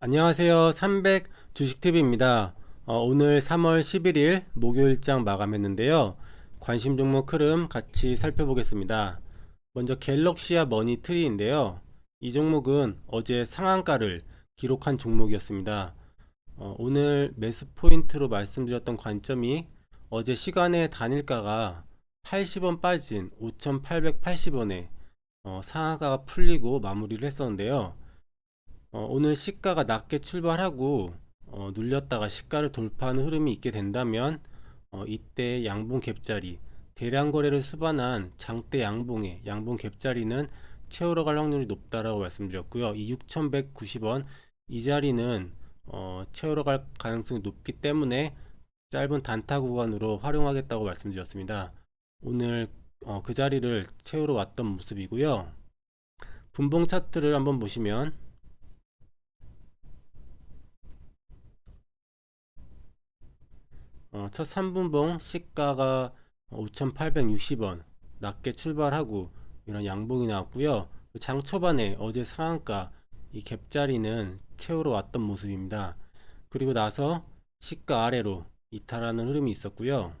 안녕하세요. 300 주식TV입니다. 어, 오늘 3월 11일 목요일장 마감했는데요. 관심 종목 흐름 같이 살펴보겠습니다. 먼저 갤럭시아 머니 트리인데요. 이 종목은 어제 상한가를 기록한 종목이었습니다. 어, 오늘 매수 포인트로 말씀드렸던 관점이 어제 시간의 단일가가 80원 빠진 5,880원에 어, 상한가가 풀리고 마무리를 했었는데요. 어, 오늘 시가가 낮게 출발하고 어, 눌렸다가 시가를 돌파하는 흐름이 있게 된다면 어, 이때 양봉 갭자리 대량 거래를 수반한 장대 양봉의 양봉 갭자리는 채우러 갈 확률이 높다라고 말씀드렸고요. 이 6,190원 이 자리는 어, 채우러 갈 가능성이 높기 때문에 짧은 단타 구간으로 활용하겠다고 말씀드렸습니다. 오늘 어, 그 자리를 채우러 왔던 모습이고요. 분봉 차트를 한번 보시면 어, 첫 3분봉 시가가 5,860원 낮게 출발하고 이런 양봉이 나왔고요. 장 초반에 어제 상한가 이 갭자리는 채우러 왔던 모습입니다. 그리고 나서 시가 아래로 이탈하는 흐름이 있었고요.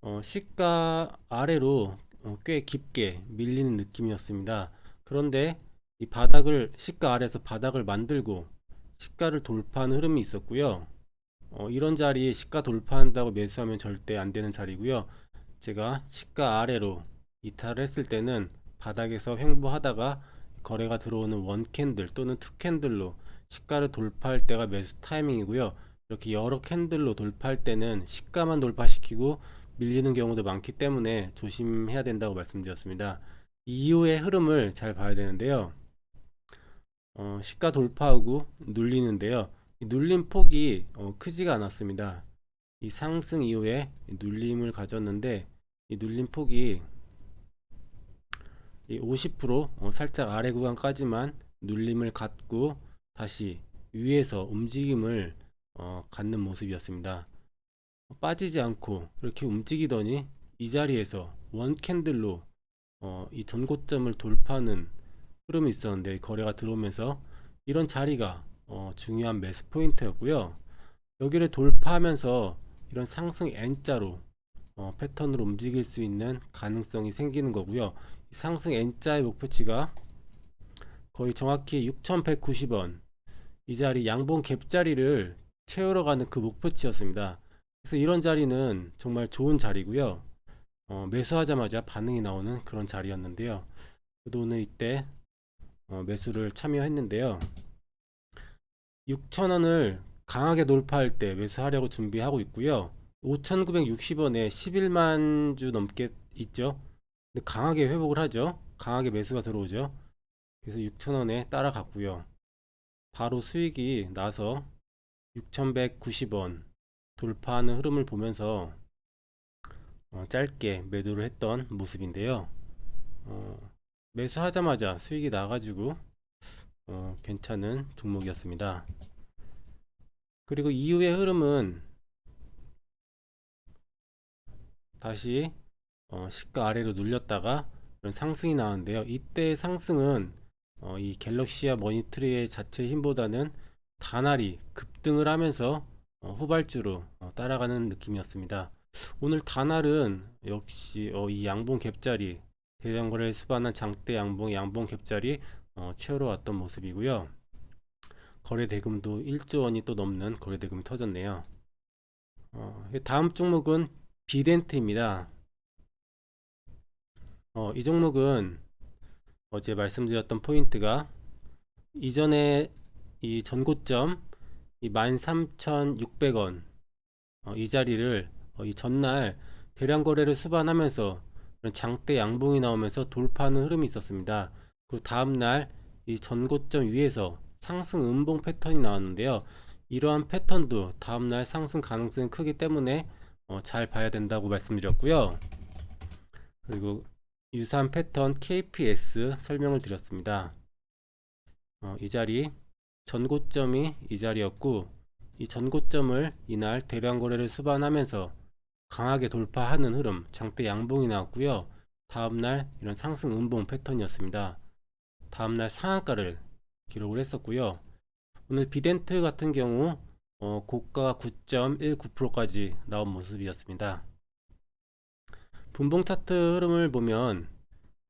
어, 시가 아래로 어, 꽤 깊게 밀리는 느낌이었습니다. 그런데 이 바닥을 시가 아래에서 바닥을 만들고 시가를 돌파하는 흐름이 있었고요. 어, 이런 자리에 시가 돌파한다고 매수하면 절대 안 되는 자리고요. 제가 시가 아래로 이탈을 했을 때는 바닥에서 횡보하다가 거래가 들어오는 원 캔들 또는 투 캔들로 시가를 돌파할 때가 매수 타이밍이고요. 이렇게 여러 캔들로 돌파할 때는 시가만 돌파시키고 밀리는 경우도 많기 때문에 조심해야 된다고 말씀드렸습니다. 이후의 흐름을 잘 봐야 되는데요. 어, 시가 돌파하고 눌리는데요. 이 눌림 폭이 어, 크지가 않았습니다. 이 상승 이후에 이 눌림을 가졌는데 이 눌림 폭이 이50% 어, 살짝 아래 구간까지만 눌림을 갖고 다시 위에서 움직임을 어, 갖는 모습이었습니다. 빠지지 않고 이렇게 움직이더니 이 자리에서 원 캔들로 어, 이 전고점을 돌파하는 흐름이 있었는데 거래가 들어오면서 이런 자리가 어, 중요한 매수 포인트였고요. 여기를 돌파하면서 이런 상승 N자로 어, 패턴으로 움직일 수 있는 가능성이 생기는 거고요. 이 상승 N자의 목표치가 거의 정확히 6,190원 이 자리 양봉 갭 자리를 채우러 가는 그 목표치였습니다. 그래서 이런 자리는 정말 좋은 자리고요. 어, 매수하자마자 반응이 나오는 그런 자리였는데요. 저도 오늘 이때 어, 매수를 참여했는데요. 6,000원을 강하게 돌파할 때 매수하려고 준비하고 있고요. 5,960원에 11만 주 넘게 있죠. 근데 강하게 회복을 하죠. 강하게 매수가 들어오죠. 그래서 6,000원에 따라갔고요. 바로 수익이 나서 6,190원 돌파하는 흐름을 보면서 어, 짧게 매도를 했던 모습인데요. 어, 매수하자마자 수익이 나가지고 어, 괜찮은 종목이었습니다. 그리고 이후의 흐름은 다시 어, 시가 아래로 눌렸다가 이런 상승이 나왔는데요. 이때 상승은 어, 이 갤럭시아 머니트리의 자체 힘보다는 다날이 급등을 하면서 어, 후발주로 어, 따라가는 느낌이었습니다. 오늘 다날은 역시 어, 이 양봉 갭자리 대량 거래를 수반한 장대 양봉 양봉 갭자리 어, 채우러 왔던 모습이고요. 거래 대금도 1조 원이 또 넘는 거래 대금이 터졌네요. 어, 다음 종목은 비덴트입니다. 어, 이 종목은 어제 말씀드렸던 포인트가 이전에 이 전고점 이 13,600원 어, 이 자리를 어, 이 전날 대량 거래를 수반하면서 장대 양봉이 나오면서 돌파하는 흐름이 있었습니다. 그리고 다음날 이 전고점 위에서 상승 음봉 패턴이 나왔는데요. 이러한 패턴도 다음날 상승 가능성이 크기 때문에 어, 잘 봐야 된다고 말씀드렸고요. 그리고 유사한 패턴 KPS 설명을 드렸습니다. 어, 이 자리 전고점이 이 자리였고 이 전고점을 이날 대량 거래를 수반하면서 강하게 돌파하는 흐름 장대 양봉이 나왔고요. 다음날 이런 상승 음봉 패턴이었습니다. 다음날 상한가를 기록을 했었고요. 오늘 비덴트 같은 경우 어, 고가가 9.19%까지 나온 모습이었습니다. 분봉 차트 흐름을 보면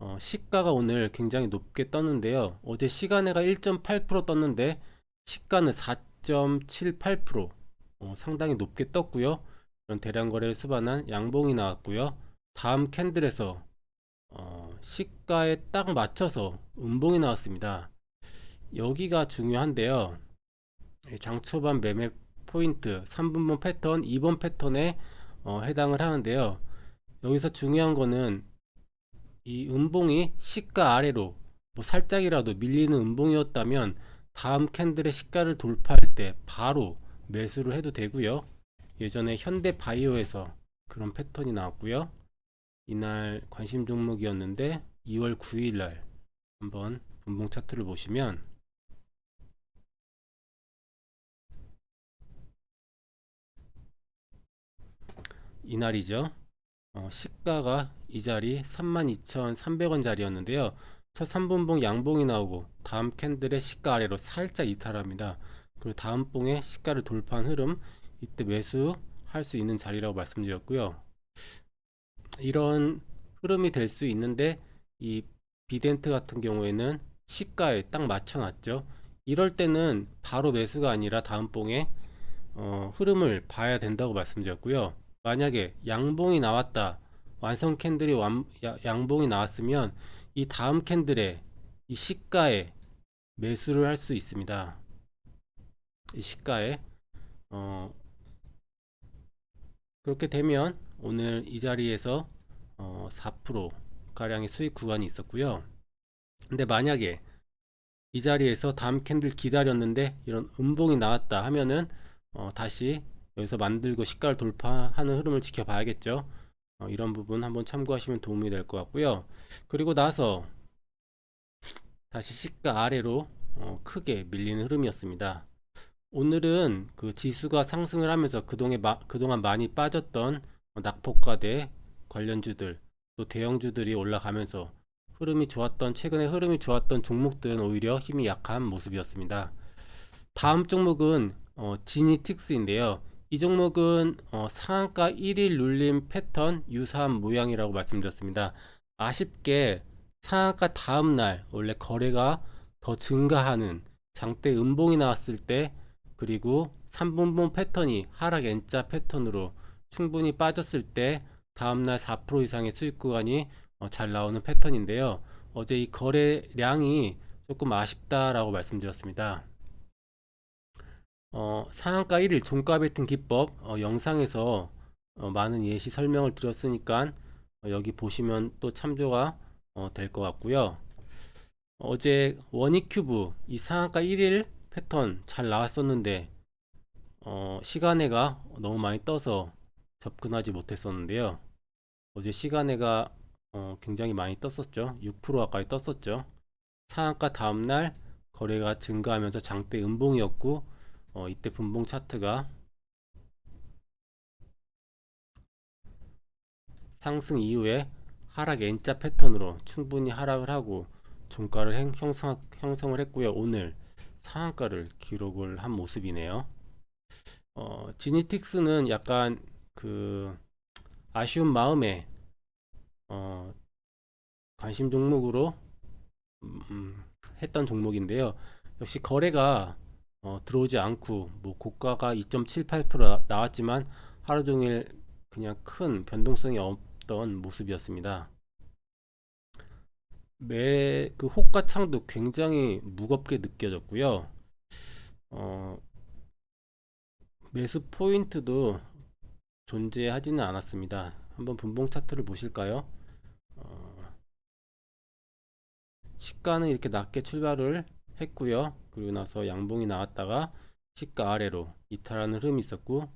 어, 시가가 오늘 굉장히 높게 떴는데요. 어제 시간에가 1.8% 떴는데 시가는 4.78% 어, 상당히 높게 떴고요. 이런 대량 거래를 수반한 양봉이 나왔고요. 다음 캔들에서 어, 시가에 딱 맞춰서 음봉이 나왔습니다. 여기가 중요한데요. 이 장초반 매매 포인트 3분봉 패턴 2번 패턴에 어, 해당을 하는데요. 여기서 중요한 거는 이 음봉이 시가 아래로 뭐 살짝이라도 밀리는 음봉이었다면 다음 캔들의 시가를 돌파할 때 바로 매수를 해도 되고요. 예전에 현대바이오에서 그런 패턴이 나왔고요. 이날 관심 종목이었는데 2월 9일 날 한번 분봉 차트를 보시면 이날이죠. 어, 시가가 이 자리 32,300원 자리였는데요. 첫 3분봉 양봉이 나오고 다음 캔들의 시가 아래로 살짝 이탈합니다. 그리고 다음 봉의 시가를 돌파한 흐름 이때 매수 할 수 있는 자리라고 말씀드렸고요. 이런 흐름이 될 수 있는데 이 비덴트 같은 경우에는 시가에 딱 맞춰놨죠. 이럴 때는 바로 매수가 아니라 다음 봉에 어, 흐름을 봐야 된다고 말씀드렸고요. 만약에 양봉이 나왔다. 완성 캔들이 완, 야- 양봉이 나왔으면 이 다음 캔들에 이 시가에 매수를 할 수 있습니다. 이 시가에 어, 그렇게 되면 오늘 이 자리에서 어, 4% 가량의 수익 구간이 있었고요. 근데 만약에 이 자리에서 다음 캔들 기다렸는데 이런 음봉이 나왔다 하면은 어, 다시 여기서 만들고 시가를 돌파하는 흐름을 지켜봐야겠죠. 어, 이런 부분 한번 참고하시면 도움이 될 것 같고요. 그리고 나서 다시 시가 아래로 어, 크게 밀리는 흐름이었습니다. 오늘은 그 지수가 상승을 하면서 그동안, 마, 그동안 많이 빠졌던 어, 낙폭과대 관련주들 또 대형주들이 올라가면서 흐름이 좋았던 최근에 흐름이 좋았던 종목들은 오히려 힘이 약한 모습이었습니다. 다음 종목은 어, 지니틱스인데요. 이 종목은 어, 상한가 1일 눌림 패턴 유사한 모양이라고 말씀드렸습니다. 아쉽게 상한가 다음 날 원래 거래가 더 증가하는 장대 음봉이 나왔을 때 그리고 3분봉 패턴이 하락 N자 패턴으로 충분히 빠졌을 때 다음날 4% 이상의 수익 구간이 어, 잘 나오는 패턴인데요. 어제 이 거래량이 조금 아쉽다라고 말씀드렸습니다. 어, 상한가 1일 종가 베팅 기법 어, 영상에서 어, 많은 예시 설명을 드렸으니까 어, 여기 보시면 또 참조가 어, 될것 같고요. 어제 원익큐브 이 상한가 1일 패턴 잘 나왔었는데 어, 시간에가 너무 많이 떠서 접근하지 못했었는데요. 어제 시간에가 어, 굉장히 많이 떴었죠. 6% 가까이 떴었죠. 상한가 다음날 거래가 증가하면서 장대 음봉이었고 어, 이때 분봉 차트가 상승 이후에 하락 N자 패턴으로 충분히 하락을 하고 종가를 행- 형성, 형성을 했고요. 오늘 상한가를 기록을 한 모습이네요. 어, 지니틱스는 약간 그 아쉬운 마음에 어, 관심 종목으로 음, 음, 했던 종목인데요. 역시 거래가 어, 들어오지 않고 뭐 고가가 2.78% 나- 나왔지만 하루 종일 그냥 큰 변동성이 없던 모습이었습니다. 매 그 호가창도 굉장히 무겁게 느껴졌고요. 어, 매수 포인트도 존재하지는 않았습니다. 한번 분봉 차트를 보실까요? 어, 시가는 이렇게 낮게 출발을 했고요. 그리고 나서 양봉이 나왔다가 시가 아래로 이탈하는 흐름이 있었고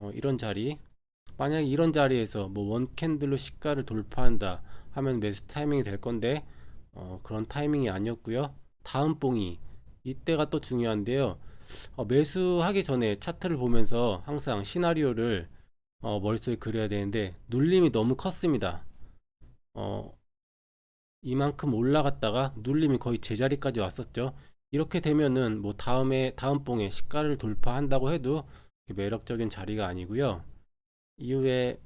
어, 이런 자리 만약에 이런 자리에서 뭐 원 캔들로 시가를 돌파한다 하면 매수 타이밍이 될 건데 어, 그런 타이밍이 아니었고요. 다음 봉이 이때가 또 중요한데요. 어, 매수하기 전에 차트를 보면서 항상 시나리오를 어, 머릿속에 그려야 되는데 눌림이 너무 컸습니다. 어, 이만큼 올라갔다가 눌림이 거의 제자리까지 왔었죠. 이렇게 되면은 뭐 다음에 다음 봉에 시가를 돌파한다고 해도 매력적인 자리가 아니고요. 이후에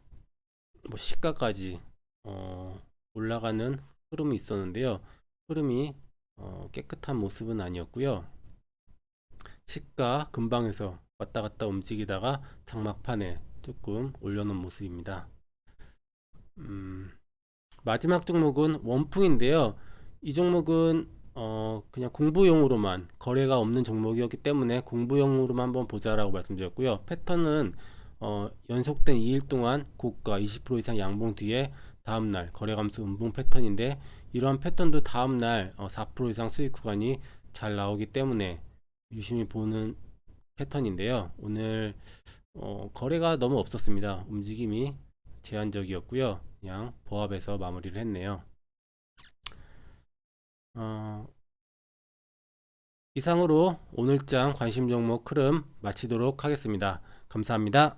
뭐 시가까지 어, 올라가는 흐름이 있었는데요. 흐름이 어, 깨끗한 모습은 아니었고요. 시가 근방에서 왔다 갔다 움직이다가 장막판에 조금 올려놓은 모습입니다. 음, 마지막 종목은 원풍인데요. 이 종목은 어, 그냥 공부용으로만 거래가 없는 종목이었기 때문에 공부용으로만 한번 보자라고 말씀드렸고요. 패턴은 어, 연속된 2일 동안 고가 20% 이상 양봉 뒤에 다음날 거래 감소 음봉 패턴인데 이러한 패턴도 다음날 어, 4% 이상 수익 구간이 잘 나오기 때문에 유심히 보는 패턴인데요. 오늘 어, 거래가 너무 없었습니다. 움직임이 제한적이었고요. 그냥 보합해서 마무리를 했네요. 어, 이상으로 오늘장 관심 종목 흐름 마치도록 하겠습니다. 감사합니다.